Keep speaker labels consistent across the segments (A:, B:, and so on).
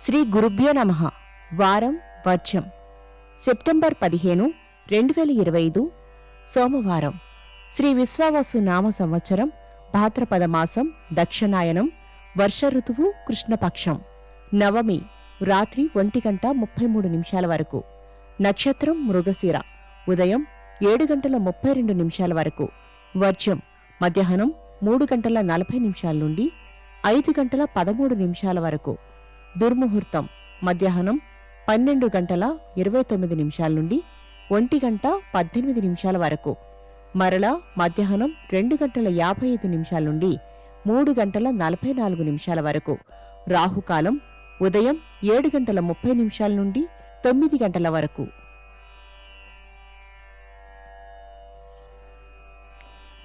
A: శ్రీ గురుభ్యో నమ. వారం వర్జం సెప్టెంబర్ పదిహేను రెండు వేల ఇరవై ఐదు సోమవారం. శ్రీ విశ్వావసు నామ సంవత్సరం భాద్రపద మాసం దక్షిణాయనం వర్ష ఋతువు కృష్ణపక్షం. నవమి రాత్రి ఒంటి గంట ముప్పై మూడు నిమిషాల వరకు. నక్షత్రం మృగశిర. ఉదయం ఏడు గంటల ముప్పై రెండు నిమిషాల వరకు. వర్జం మధ్యాహ్నం మూడు గంటల నలభై నిమిషాల నుండి ఐదు గంటల పదమూడు నిమిషాల వరకు. దుర్ముహూర్తం. మధ్యాహ్నం పన్నెండు గంటల ఇరవై తొమ్మిది నిమిషాల నుండి ఒంటి గంట పద్దెనిమిది నిమిషాల వరకు. మరలా మధ్యాహ్నం రెండు గంటల యాభై ఐదు నిమిషాల నుండి మూడు గంటల నలభై నాలుగు నిమిషాల వరకు. రాహుకాలం ఉదయం ఏడు గంటల ముప్పై నిమిషాల నుండి తొమ్మిది గంటల వరకు.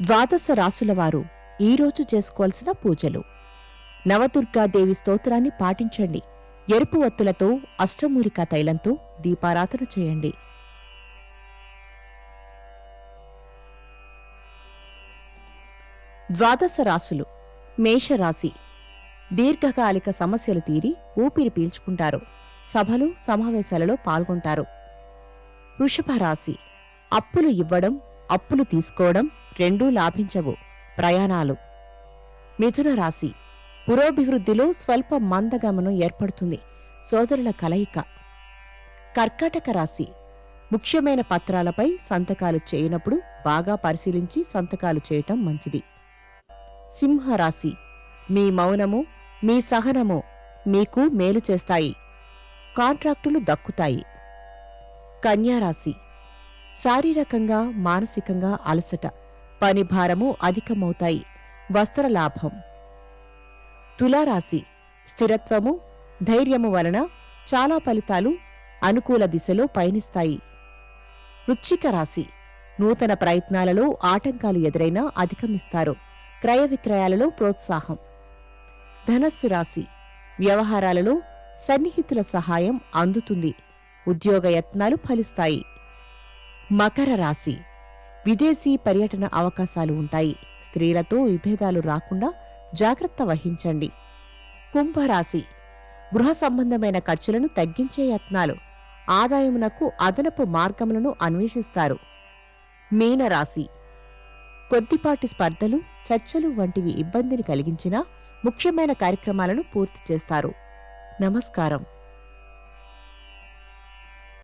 A: ద్వాదశ రాసులవారు ఈరోజు చేసుకోవాల్సిన పూజలు. నవదుర్గాదేవి స్తోత్రాన్ని పాటించండి. ఎరుపు ఒత్తులతో అష్టమూరిక తైలంతో దీపారాధన చేయండి. ద్వాదశ రాశులు. మేషరాశి. దీర్ఘకాలిక సమస్యలు తీరి ఊపిరి పీల్చుకుంటారు. సభలు సమావేశాలలో పాల్గొంటారు. వృషభ రాశి. అప్పులు ఇవ్వడం అప్పులు తీసుకోవడం రెండూ లాభించవు. ప్రయాణాలు. మిథున రాశి. పురోభివృద్ధిలో స్వల్ప మందగమనం ఏర్పడుతుంది. సోదరుల కలయిక. కర్కాటక రాశి. ముఖ్యమైన పత్రాలపై సంతకాలు చేయనప్పుడు బాగా పరిశీలించి సంతకాలు చేయటం మంచిది. సింహరాశి. మీ మౌనము మీ సహనము మీకు మేలు చేస్తాయి. కాంట్రాక్టులు దక్కుతాయి. కన్యారాశి. శారీరకంగా మానసికంగా అలసట. పని భారము అధికమవుతాయి. వస్త్ర లాభం తులారాశి. స్థిరత్వము ధైర్యము వలన చాలా ఫలితాలు అనుకూల దిశలో పయనిస్తాయి. వృచ్చిక రాశి. నూతన ప్రయత్నాలలో ఆటంకాలు ఎదురైనా అధిగమిస్తారు. క్రయ విక్రయాలలో ప్రోత్సాహం. ధనస్సు రాశి. వ్యవహారాలలో సన్నిహితుల సహాయం అందుతుంది. ఉద్యోగ యత్నాలు ఫలిస్తాయి. మకర రాశి. విదేశీ పర్యటన అవకాశాలు ఉంటాయి. స్త్రీలతో విభేదాలు రాకుండా జాగ్రత్త వహించండి. కుంభరాశి. గృహ సంబంధమైన ఖర్చులను తగ్గించే యత్నాలు ఆదాయమునకు అదనపు మార్గములను అన్వేషిస్తారు. మీనరాశి. కొద్దిపాటి స్పర్ధలు చర్చలు వంటివి ఇబ్బందిని కలిగించినా ముఖ్యమైన కార్యక్రమాలను పూర్తి చేస్తారు. నమస్కారం.